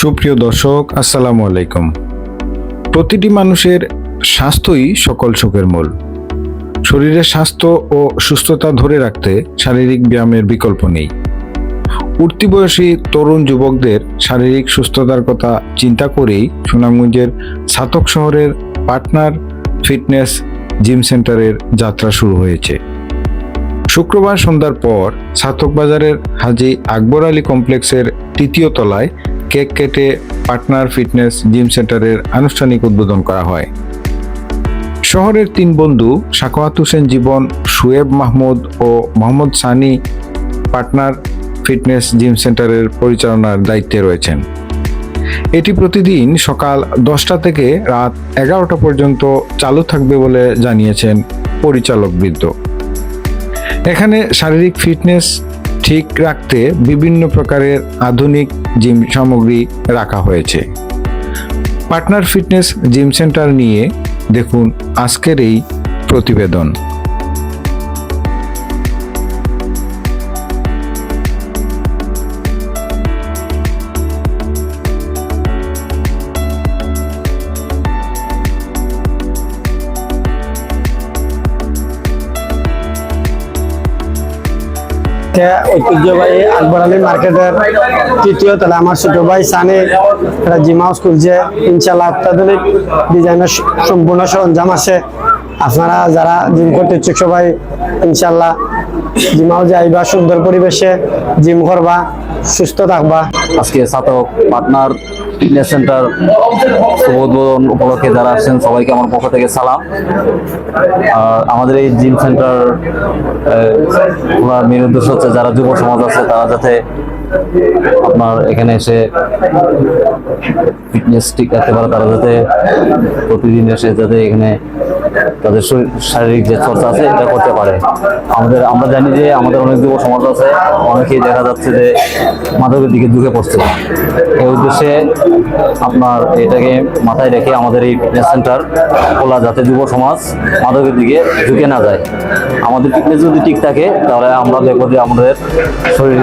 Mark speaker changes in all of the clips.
Speaker 1: সুপ্রিয় দর্শক, আসসালামু আলাইকুম। প্রতিটি মানুষের স্বাস্থ্যই সকল সুখের মূল। শরীরের স্বাস্থ্য ও সুস্থতা ধরে রাখতে শারীরিক ব্যায়ামের বিকল্প নেই। উঠতি বয়সী তরুণ যুবকদের শারীরিক সুস্থতার কথা চিন্তা করেই সুনামগঞ্জের ছাতক শহরের পার্টনার ফিটনেস জিম সেন্টারের যাত্রা শুরু হয়েছে। শুক্রবার সন্ধ্যার পর ছাতক বাজারের হাজি আকবর আলী কমপ্লেক্সের তৃতীয় তলায় কেক কেটে পার্টনার ফিটনেস জিম সেন্টারের আনুষ্ঠানিক উদ্বোধন করা হয়। শহরের তিন বন্ধু সাকোয়াত হোসেন জীবন সুয়েব মাহমুদ ও Mohammad Sunny, partner fitness gym সেন্টারের পরিচালনার দায়িত্বে রয়েছেন। এটি প্রতিদিন সকাল দশটা থেকে রাত এগারোটা পর্যন্ত চালু থাকবে বলে জানিয়েছেন পরিচালক বৃদ্ধ। এখানে শারীরিক ফিটনেস ঠিক রাখতে বিভিন্ন প্রকারের আধুনিক জিম সামগ্রী রাখা হয়েছে। পার্টনার ফিটনেস জিম সেন্টার নিয়ে দেখুন আজকের এই প্রতিবেদন।
Speaker 2: এটা ঐতিহ্যবাহী আকবর আলী মার্কেটের তৃতীয় তাহলে আমার ছোট ভাই সানি একটা জিমা হাউস খুলছে ইনশাল্লাহ অত্যাধুনিক ডিজাইনের সম্পূর্ণ সরঞ্জাম আছে। আপনারা যারা জিম করতে ইচ্ছুক সবাই ইনশাল্লাহ জিম হাউস যাইবা, সুন্দর পরিবেশে জিম করবা, সুস্থ থাকবা।
Speaker 3: আজকে ছাতক পার্টনার ফিটনেস সেন্টার উদ্বোধন উপলক্ষে যারা আসছেন, সবাইকে আমার পক্ষ থেকে সালাম। আর আমাদের এই জিম সেন্টার মেন উদ্দেশ্য হচ্ছে যারা যুব সমাজ আছে, তারা যাতে আপনার এখানে এসে ফিটনেস ঠিক রাখতে পারে, তারা যাতে প্রতিদিন এসে যাতে এখানে তাদের শরীর- শারীরিক যে চর্চা আছে, এটা করতে পারে। আমাদের, আমরা জানি যে আমাদের অনেক যুব সমাজ আছে, অনেকেই দেখা যাচ্ছে যে মাদকের দিকে ঝুঁকে পড়ছে। এই উদ্দেশ্যে আপনার এটাকে মাথায় রেখে আমাদের এই ফিটনেস সেন্টার খোলা যাতে যুব সমাজ মাদকের দিকে ঝুঁকে না যায়। আমাদের ফিটনেস যদি ঠিক থাকে, তাহলে আমরা দেখব যে আমাদের শরীর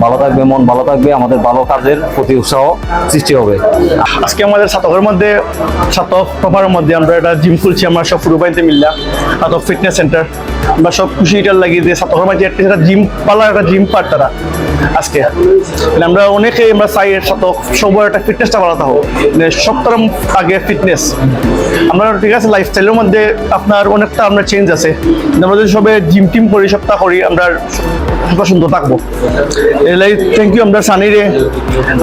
Speaker 3: ভালো থাকবে, মন ভালো থাকবে, আমাদের ভালো কাজের প্রতি উৎসাহ সৃষ্টি হবে।
Speaker 4: আজকে আমাদের সাতকের মধ্যে সাতক প্রপারের মধ্যে আমরা একটা জিম খুলছি, আমরা সব ফুরুবাইতে মিললা। সাতক ফিটনেস সেন্টার আমরা সব খুশি এটার লাগিয়ে দিয়ে সাতকের মধ্যে একটা একটা জিম পালার একটা জিম পার্ট তারা আজকে। মানে আমরা অনেকেই আমরা চাই সাতক সবার একটা ফিটনেসটা বাড়াতে হোক। মানে সপ্তাহ আগে ফিটনেস আমরা ঠিক আছে লাইফস্টাইলের মধ্যে আপনার অনেকটা আমরা চেঞ্জ আছে। আমরা যদি সবে জিম টিম করি, সপ্তাহ করি, আমরা সবাই সুন্দর থাকব। এলাই থ্যাংক ইউ আমরা সানিরে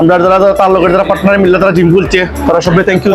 Speaker 4: আমরা যারা যারা তার লোকের যারা পার্টনার মিললে, তারা জিম খুলছে। তারা সবাই থ্যাংক ইউ